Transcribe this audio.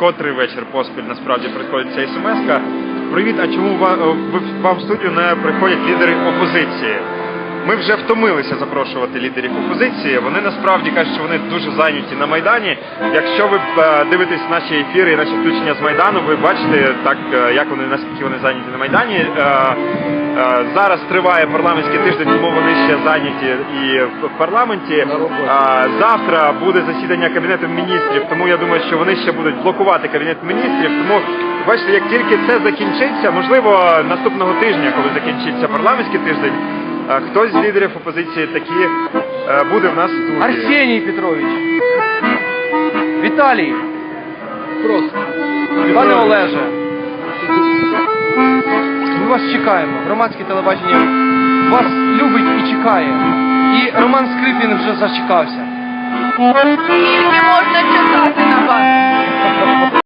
котрий вечір поспіль насправді приходить ця смс-ка. Привіт, а чому е, вам в студію не приходять лідери опозиції? Ми вже втомилися запрошувати лідерів опозиції. Вони насправді кажуть, що вони дуже зайняті на майдані. Якщо ви е, дивитесь наші ефіри і наші включення з майдану, ви бачите так, е, як вони наскільки вони зайняті на майдані. Е, е, Зараз триває парламентський тиждень, тому вони ще зайняті і в парламенті. Завтра буде засідання кабінету міністрів, тому я думаю, що вони ще будуть блокувати кабінет міністрів. Тому бачите, як тільки це закінчиться, можливо, наступного тижня, коли закінчиться парламентський тиждень. Хтось з лідерів опозиції такі е, буде в нас студії. Арсеній Петрович. Віталій. Просто. Пане Олеже. Вас чекаємо. Громадське телебачення вас любить і чекає. І Роман Скрипін вже зачекався. Не можна чекати на вас?